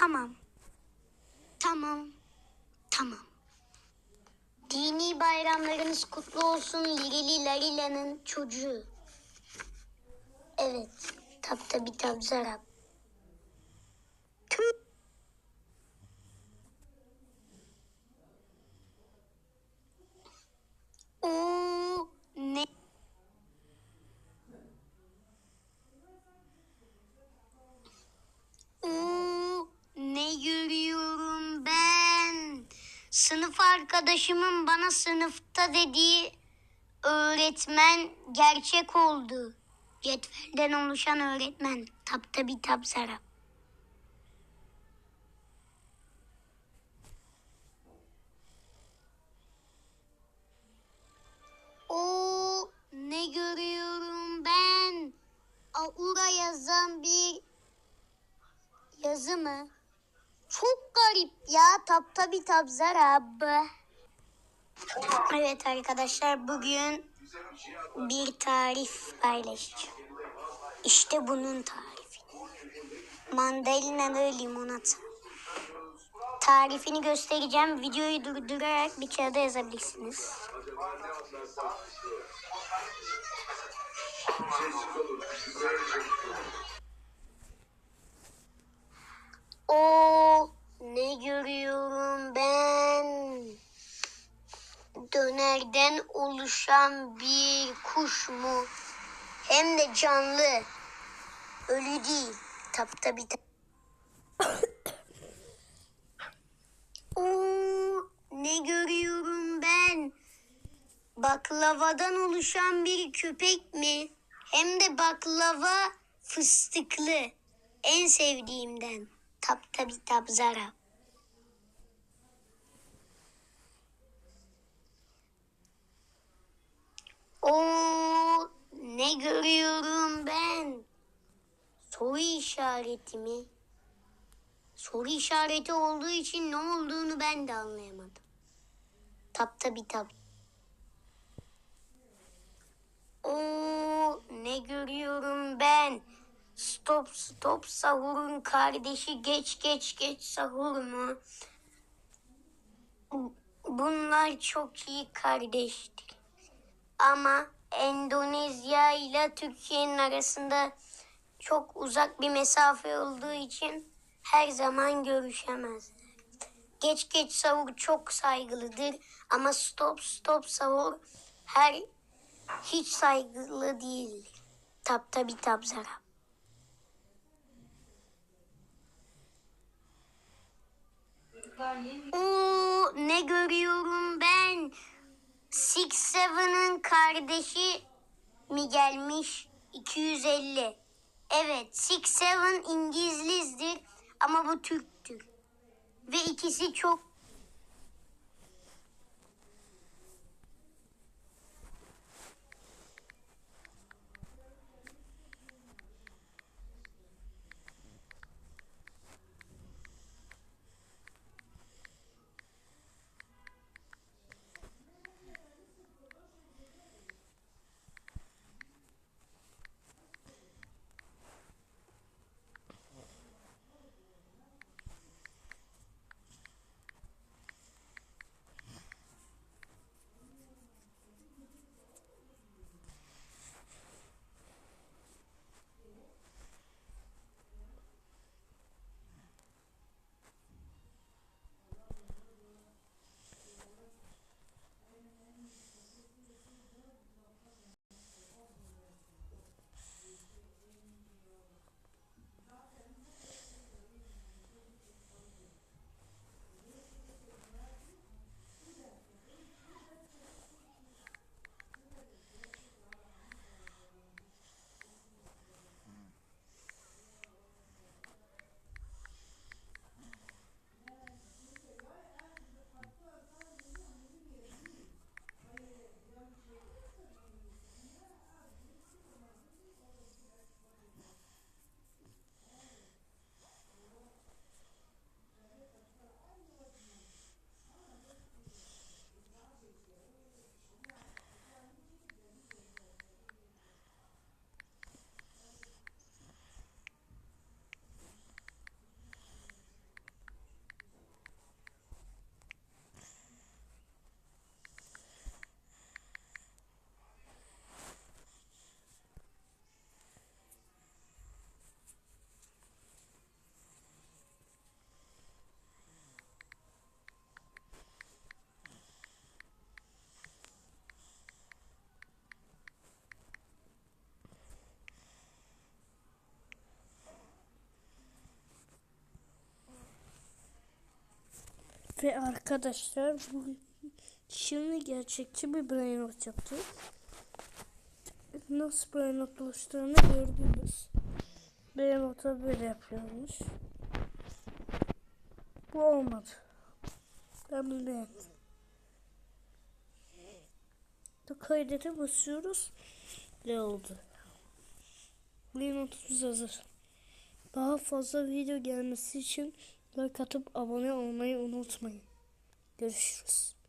Tamam. Tamam. Tamam. Dini bayramlarınız kutlu olsun Lirili Larila'nın çocuğu. Evet. Tap tabi tap zarap. Oo, ne? Oo, ne görüyorum ben? Sınıf arkadaşımın bana sınıfta dediği öğretmen gerçek oldu. Cetvelden oluşan öğretmen. Tapta bir tap. Oo, ne görüyorum ben? Aura yazan bir yazı mı? Çok garip ya. Tap tabi tap zarab. Evet arkadaşlar bugün bir tarif paylaşacağım. İşte bunun tarifi. Mandalinalı limonata. Tarifini göstereceğim. Videoyu durdurarak bir kağıda yazabilirsiniz. O ne görüyorum ben? Dönerden oluşan bir kuş mu? Hem de canlı. Ölü değil. Tap tabi tap. Oo, ne görüyorum ben? Baklavadan oluşan bir köpek mi? Hem de baklava fıstıklı. En sevdiğimden. Tap tabi tap zara. Oo, ne görüyorum ben? Soru işareti mi? Soru işareti olduğu için ne olduğunu ben de anlayamadım. Tap tabi tap. Oo, ne görüyorum ben? Stop stop sahurun kardeşi geç geç geç sahur mu? Bunlar çok iyi kardeştir. Ama Endonezya ile Türkiye'nin arasında çok uzak bir mesafe olduğu için her zaman görüşemezler. Geç geç sahur çok saygılıdır ama stop stop sahur her hiç saygılı değildir. Tap tabi tap zarap. Oo, ne görüyorum ben? Six Seven'ın kardeşi mi gelmiş? 250. Evet, Six Seven İngilizdir ama bu Türktür. Ve ikisi çok Ve arkadaşlar bu şimdi gerçekçi bir brain rot yaptık. Nasıl brain rot gördünüz. Brain rot'a böyle yapıyormuş. Bu olmadı. Ben bunu beğendim. Kaydete basıyoruz. Ne oldu? Brain hazır. Daha fazla video gelmesi için like atıp abone olmayı unutmayın. Görüşürüz.